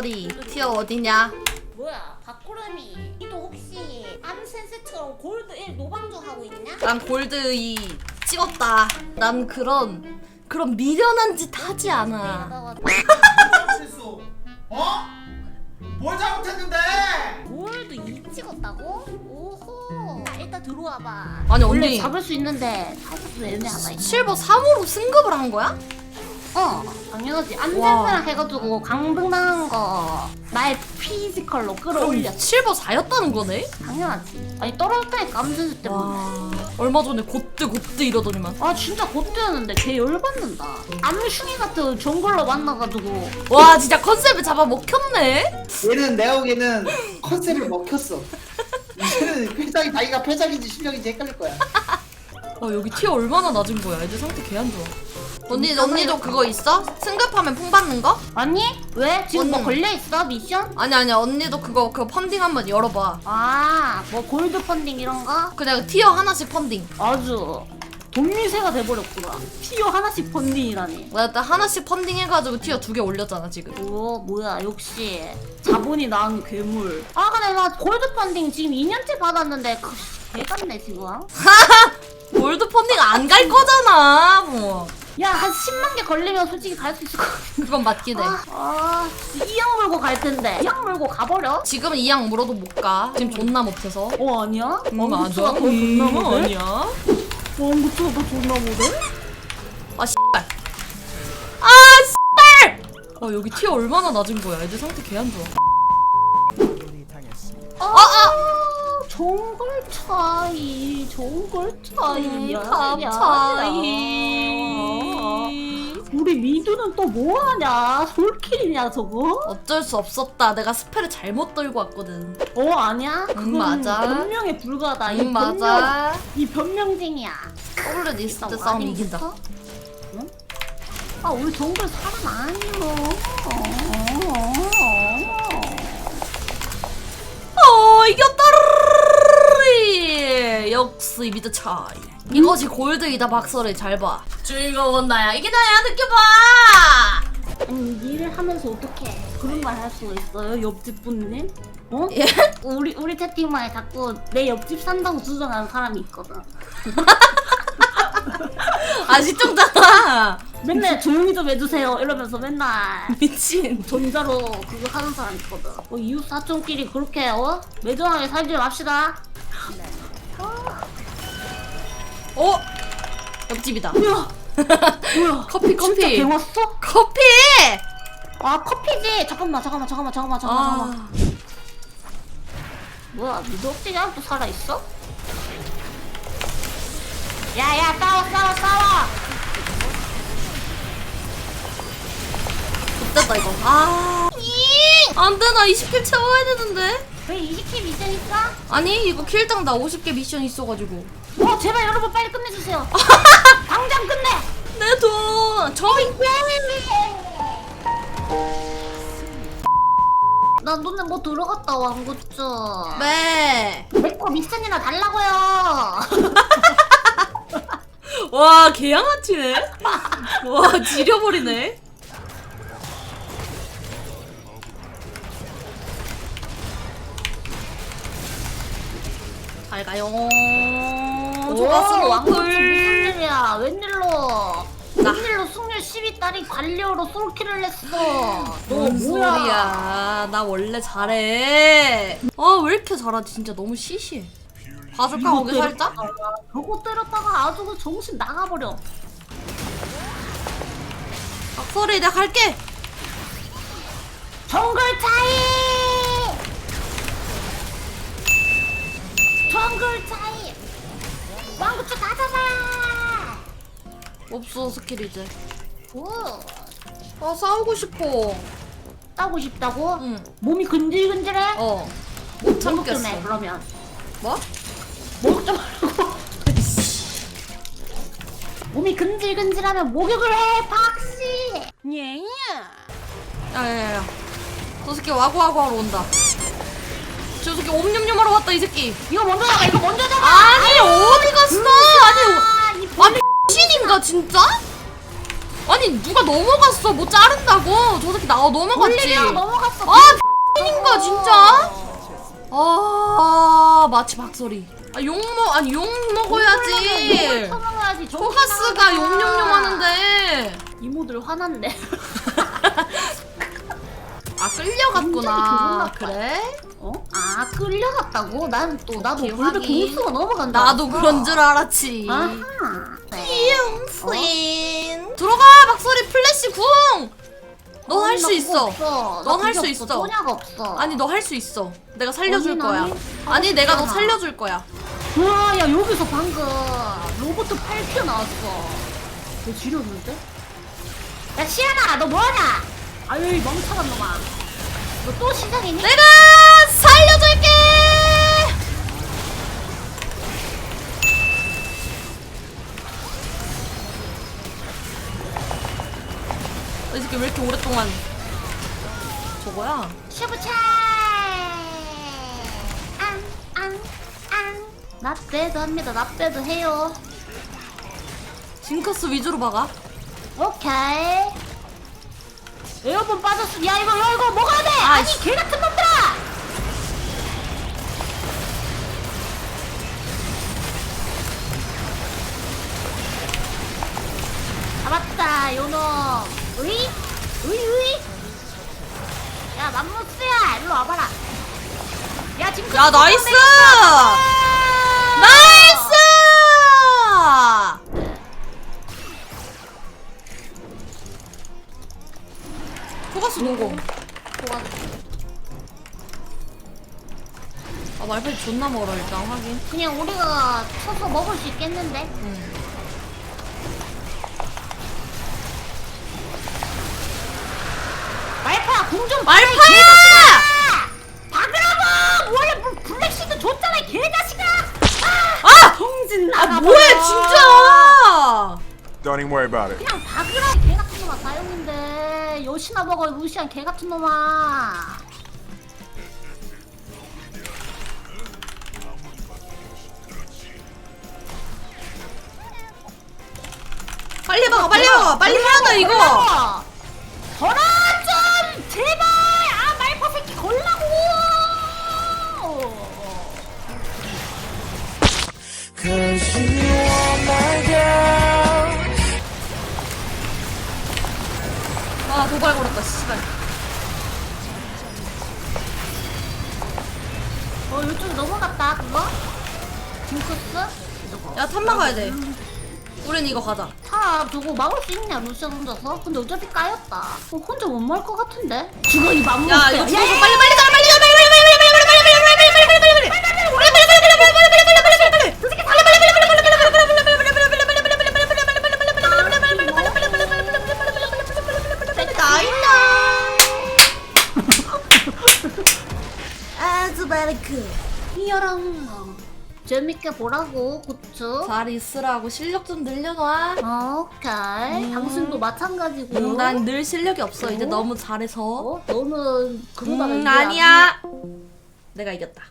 어디냐? 뭐야 박구름이 또 혹시 암센세처럼 골드 1 노방주 하고 있냐? 난 골드 2 찍었다. 난 그런 그런 미련한 짓 하지 않아. 내가 실수. 어? 뭘 잘못했는데? 골드 2 찍었다고? 오호 자, 일단 들어와봐 아니, 원래 언니. 잡을 수 있는데 살짝 좀 애매하다 이거. 실버 3으로 승급을 한 거야? 어 당연하지. 암센세랑 해가지고 강등당한 거 나의 피지컬로 끌어올렸지 실버 4였다는 거네? 당연하지. 아니 떨어졌다니까 암센세 때문에. 와. 얼마 전에 곧드 곧드 이러더니만. 아 진짜 곧대였는데 걔 열받는다. 암슝이 같은 정글러 만나가지고. 와 진짜 컨셉을 잡아 먹혔네? 얘는 내가 보기에는 컨셉을 먹혔어. 얘는 표정이 자기가 표정인지 실력인지 헷갈릴 거야. 와 여기 티어 얼마나 낮은 거야? 애들 상태 개 안 좋아 언니 언니도 그거 있어? 승급하면 품 받는 거? 아니? 왜? 지금 뭐 언니. 걸려있어 미션? 아니 아니 언니도 그거 그 펀딩 한번 열어봐 아 뭐 골드 펀딩 이런 거? 그냥 티어 하나씩 펀딩 아주 돈미세가 돼버렸구나 티어 하나씩 펀딩이라니 나 일단 하나씩 펀딩 해가지고 티어 두 개 올렸잖아 지금 오 뭐야 역시 자본이 낳은 괴물 아 근데 나 골드 펀딩 지금 2년째 받았는데 그 개같네 지금 골드 펀딩 안 갈 거잖아 뭐 야 한 10만 개 걸리면 솔직히 갈 수 있을 것 같아 그건 맞긴 해. 아, 아 이양 물고 갈 텐데. 이양 물고 가버려? 지금은 이양 물어도 못 가. 지금 존나 못해서. 어 아니야? 음, 왕구추가 더 존나 음, 못해? 아니야? 왕구추가 더 존나 못해? 아 씨발. 아 씨발! 아 여기 티어 얼마나 낮은 거야. 애들 상태 개 안 좋아. 아, 아, 아. 정글 차이 정글 음, 갑차이. 우리 미두는 또 뭐하냐 솔킬이냐 저거? 어쩔 수 없었다 내가 스펠을 잘못 들고 왔거든 어 아니야? 그건 맞아. 변명에 불과하다 이응 맞아 변명, 이 변명쟁이야 더블렛 있을 때나 싸움 이긴다 있어? 응? 아 우리 정글 사람 아니요 어 이겼다 역시 미드 차이 이것이 골드이다 박서를 잘봐 즐거운 나야 이게 나야 느껴봐 아니 일을 하면서 어떻게 그런 말 할 수가 있어요 옆집 분님? 어? 예? 우리 우리 채팅방에 자꾸 내 옆집 산다고 주장하는 사람이 있거든. 아 시청자다 맨날 조용히 좀 해주세요 이러면서 맨날 미친 전자로 그거 하는 사람 있거든. 어, 이웃 사촌끼리 그렇게 어 매정하게 살지 맙시다. 어? 옆집이다 뭐야? 뭐야? 커피 진짜 커피 갱 왔어? 커피 아 커피지. 잠깐만 잠깐만 잠깐만 잠깐만 잠깐만. 잠깐만. 아 뭐야 미덕지가 또 살아 있어? 야야 싸워 싸워 싸워. 못됐다 이거 아 안 돼 나 20킬 채워야 되는데 왜 20킬 미션 있어? 아니 이거 킬당 나 50개 미션 있어가지고 어 제발 여러분 빨리 끝내주세요. 당장 끝내. 내돈 저희 나 너네 뭐 들어갔다 왕구쭈 네. 내거 미션이나 달라고요 와 개양아치네 와 지려버리네 잘 가요. 좋았어 노플 일이야. 웬일로 나- 웬일로 승률 10위 딸이 관리어로 솔킬을 냈어. 너뭔 뭐야? 소리야. 나 원래 잘해. 아 왜 이렇게 잘하지? 진짜 너무 시시해 봐줄까 거기 살짝? 저거 때렸다가 아주 그 정신 나가버려. 박소리 내가 갈게. 정글 차 없어 스킬 이제 오 아 싸우고 싶어 따고 싶다고? 응 몸이 근질근질해? 어. 못 목욕 참겠어. 그러면 뭐? 목욕 좀 하라고 몸이 근질근질하면 목욕을 해 박씨 예 야야야야. 저 새끼 와구와구 하러 온다. 저 새끼 옴뇸뇸 하러 왔다 이 새끼. 이거 먼저 잡아 이거 먼저 잡아 아니 어디 갔어? 이 아니 신인가 진짜? 아니 누가 넘어갔어? 뭐 자른다고? 저 새끼 나 넘어갔지. 올리면 넘어갔어 아 뻥인가 진짜? 아 마치 박소리. 아 욕먹 아니 욕 먹어야지. 처먹어야지. 초가스가 용용용 하는데. 이모들 화났네. 아 끌려갔구나. 완전히 그래? 어? 아 끌려갔다고? 난 또 나도 골드 확인. 공수가 넘어간다. 나도 그런 줄 알았지. 아하. 네. 잉스인 들어가 박소리 플래시 궁. 넌 할 수 있어. 넌 할 수 있어. 소냐가 없어. 아니 너 할 수 있어. 내가 살려줄 언니, 거야. 아니, 내가 너. 살려줄 거야. 와, 야 여기서 방금 로봇 8표 나왔어. 너 지렸는데? 야 시아나, 너 뭐하냐? 아유 이 멍청한 놈아. 너 또 시작이니? 내가 살려줄게. 어, 이 새끼 왜 이렇게 오랫동안 저거야? 슈브차. 앙 앙앙. 납대도 합니다. 납대도 해요. 징크스 위주로 박아. 오케이. 에어본 빠졌어. 야 이거 야 이거 먹어야 돼. 아니 아이씨. 개 같은 놈들아. 잡았다 요놈. 으이 으이 으이. 야 맘모스야 일로 와봐라. 야 지금 야. 나이스. 존나 멀어 일단 확인. 그냥 우리가 쳐서 먹을 수 있겠는데? 응. 말파야 공좀 말파야! 박으라고! 원래 물 블랙시드 줬잖아 이 개자식아! 아! 성진 아 뭐해 진짜! Don't even worry about it. 그냥 박으라 이 개같은 놈아 사용인데 여시나 먹어 무시한 개같은 놈아 빨리 박아 빨리 박아 빨리 해야 돼 이거! 걸어 좀 제발 아 말파 새끼 걸라고 아 도발 걸었다 씨발 어 이쪽 넘어갔다 그거? 징크스? 야탑 막아야 돼 우린 이거 가자 차 저거 막을 수 있냐 루시아 혼자서? 근데 어차피 까였다 어, 혼자 못 막을 것 같은데? 죽어 이 맘먹어 야 이거 죽어서 빨리 빨리 가라 빨리 가라 빨리 빨리 빨리 빨리 재밌게 보라고 굿즈 잘 있으라고 실력 좀 늘려놔. 오케이. 음. 당신도 마찬가지고. 음, 난늘 실력이 없어. 이제 어? 너무 잘해서. 어? 너는 그보다 음 아니야. 내가 이겼다